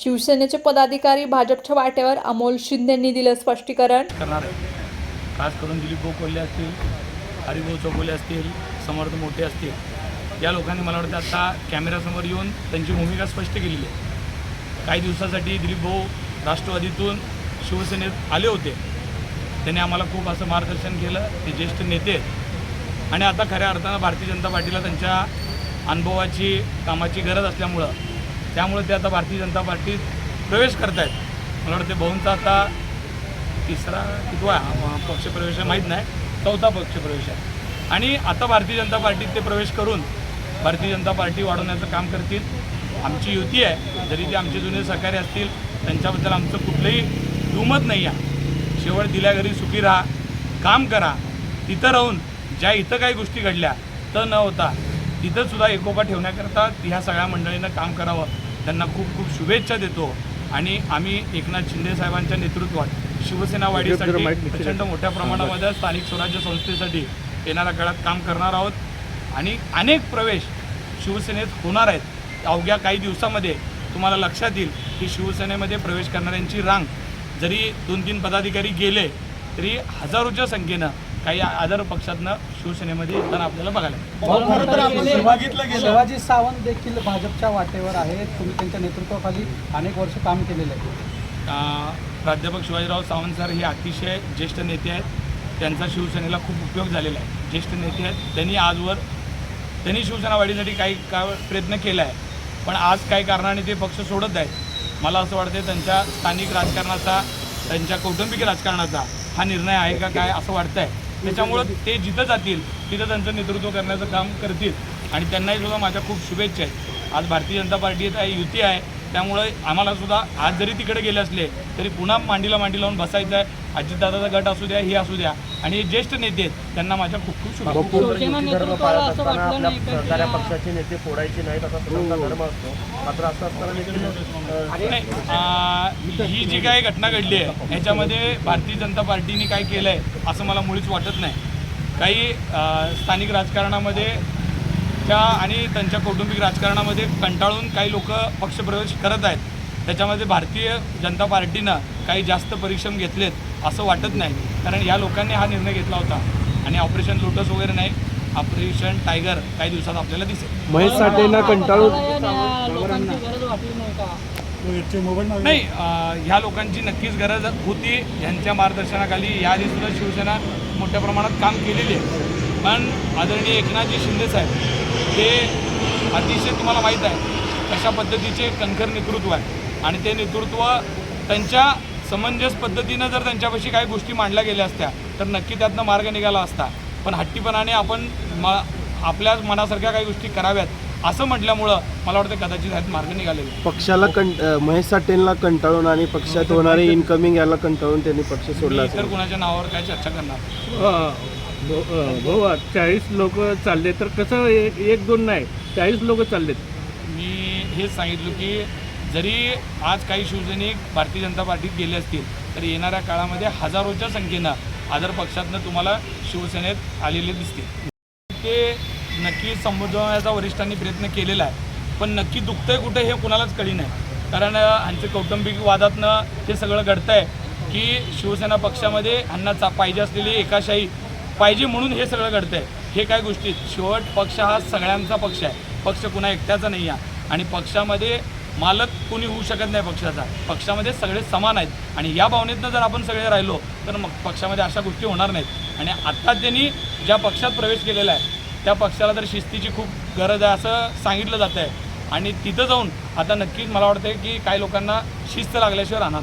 शिवसेनेचे पदाधिकारी भाजपच्या वाट्यावर अमोल शिंदेंनी दिलं स्पष्टीकरण. करणार आहे खास करून दिलीप भाऊ कोल्हे असतील हरिभाऊ चौकोले असतील समर्थ मोठे असतील या लोकांनी मला वाटतं आता कॅमेऱ्यासमोर येऊन त्यांची भूमिका स्पष्ट केलेली आहे. काही दिवसासाठी दिलीप भाऊ राष्ट्रवादीतून शिवसेनेत आले होते. त्यांनी आम्हाला खूप असं मार्गदर्शन केलं ते ज्येष्ठ नेते आणि आता खऱ्या अर्थानं भारतीय जनता पार्टीला त्यांच्या अनुभवाची कामाची गरज असल्यामुळं त्यामुळे ते आता भारतीय जनता पार्टीत प्रवेश करत आहेत मला वाटतं भाऊंचा आता तिसरा कितवा पक्षप्रवेश आहे माहीत नाही. चौथा पक्षप्रवेश आहे. आणि आता भारतीय जनता पार्टीत ते प्रवेश करून भारतीय जनता पार्टी वाढवण्याचं काम करतील. आमची युती आहे. जरी ते आमचे जुने सहकारी असतील त्यांच्याबद्दल आमचं कुठलंही दुमत नाही आहे. शेवट दिल्या घरी सुखी राहा काम करा. तिथं राहून ज्या इथं काही गोष्टी घडल्या तर न होता तिथं सुद्धा एकोपा ठेवण्याकरता ह्या सगळ्या मंडळीनं काम करावं. त्यांना खूप खूप शुभेच्छा देतो. आणि आम्ही एकनाथ शिंदे साहेबांच्या नेतृत्वात शिवसेना वाढीसाठी प्रचंड मोठ्या प्रमाणामध्ये स्थानिक स्वराज्य संस्थेसाठी येणाऱ्या काळात काम करणार आहोत. आणि अनेक प्रवेश शिवसेनेत होणार आहेत. अवघ्या काही दिवसामध्ये तुम्हाला लक्षात येईल की शिवसेनेमध्ये प्रवेश करणाऱ्यांची रांग जरी दोन तीन पदाधिकारी गेले तरी हजारोच्या संख्येनं काही आदर पक्षातनं शिवसेनेमध्ये येताना आपल्याला बघायला गेलं. शिवाजी सावंत देखील भाजपच्या वाटेवर आहेत. तुम्ही त्यांच्या नेतृत्वाखाली अनेक वर्ष काम केलेलं आहे. प्राध्यापक शिवाजीराव सावंत सर हे अतिशय ज्येष्ठ नेते आहेत. त्यांचा शिवसेनेला खूप उपयोग झालेला आहे. ज्येष्ठ नेते आहेत. त्यांनी आजवर त्यांनी शिवसेना वाढीसाठी काही का प्रयत्न केला आहे. पण आज काही कारणाने ते पक्ष सोडत आहेत. मला असं वाटतं त्यांच्या स्थानिक राजकारणाचा त्यांच्या कौटुंबिक राजकारणाचा हा निर्णय आहे का काय असं वाटतं आहे त्याच्यामुळं ते जिथं जातील तिथं त्यांचं नेतृत्व करण्याचं काम करतील. आणि त्यांनाही सुद्धा माझ्या खूप शुभेच्छा आहेत. आज भारतीय जनता पार्टीत आहे युती आहे. त्यामुळे आम्हाला सुद्धा आज जरी तिकडे गेले असले तरी पुन्हा मांडीला मांडी लावून बसायचं आहे. अजितदादाचा गट असू द्या हे असू द्या. आणि हे ज्येष्ठ नेते आहेत त्यांना माझ्या खूप खूप शुभेच्छा. पक्षाचे नेते फोडायचे नाहीत. असा धर्म असतो. मात्र असं असताना ही जी काही घटना घडली आहे ह्याच्यामध्ये भारतीय जनता पार्टीने काय केलं आहे असं मला मुळीच वाटत नाही. काही स्थानिक राजकारणामध्ये त्या आणि त्यांच्या कौटुंबिक राजकारणामध्ये कंटाळून काही लोक पक्षप्रवेश करत आहेत. त्याच्यामध्ये भारतीय जनता पार्टीनं काही जास्त परिश्रम घेतलेत असं वाटत नाही. कारण या लोकांनी हा निर्णय घेतला होता. आणि ऑपरेशन लोटस वगैरे नाही ऑपरेशन टायगर काही दिवसात आपल्याला दिसेल. महेश साठेंना कंटाळून नाही ह्या लोकांची नक्कीच गरज होती. यांच्या मार्गदर्शनाखाली याआधी सुद्धा शिवसेना मोठ्या प्रमाणात काम केलेली आहे. पण आदरणीय एकनाथजी शिंदे साहेब हे अतिशय तुम्हाला माहीत आहे कशा पद्धतीचे कणखर नेतृत्व आहे. आणि ते नेतृत्व त्यांच्या समंजस पद्धतीनं जर त्यांच्यापाशी काही गोष्टी मांडल्या गेल्या असत्या तर नक्की त्यातनं मार्ग निघाला असता. पण हट्टीपणाने आपण म आपल्या मनासारख्या काही गोष्टी कराव्यात असं म्हटल्यामुळं मला वाटतं कदाचित ह्यात मार्ग निघालेले. पक्षाला कं महेश साठेंना कंटाळून आणि पक्षात होणारे इन्कमिंग याला कंटाळून त्यांनी पक्ष सोडला इतर कुणाच्या नावावर काय चर्चा करणार? भाऊ चाळीस लोक चालले तर कसं एक एक दोन नाही चाळीस लोक चाललेत? मी हेच सांगितलं की जरी आज काही शिवसैनिक भारतीय जनता पार्टीत गेले असतील तर येणाऱ्या काळामध्ये हजारोच्या संख्येनं आदर पक्षातनं तुम्हाला शिवसेनेत आलेले दिसतील. ते नक्की संबोधवण्याचा वरिष्ठांनी प्रयत्न केलेला आहे पण नक्की दुखतंय कुठे हे कुणालाच कळी नाही. कारण अ, ह्यांचे कौटुंबिक वादातनं हे सगळं घडतं आहे की शिवसेना पक्षामध्ये ह्यांना चा पाहिजे असलेली एकाशाही पाहिजे म्हणून हे सगळं घडतं आहे हे काय गोष्टी शेवट पक्ष हा सगळ्यांचा पक्ष आहे. पक्ष कुणा एकट्याचा नाही आहे. आणि पक्षामध्ये मालक कोणी होऊ शकत नाही पक्षाचा. पक्षामध्ये सगळे समान आहेत. आणि या भावनेतनं जर आपण सगळे राहिलो तर मग पक्षामध्ये अशा गोष्टी होणार नाहीत. आणि आत्ता त्यांनी ज्या पक्षात प्रवेश केलेला आहे त्या पक्षाला तर शिस्तीची खूप गरज आहे असं सांगितलं जातं आहे आणि तिथं जाऊन आता नक्कीच मला वाटतं की काही लोकांना शिस्त लागल्याशिवाय राहणार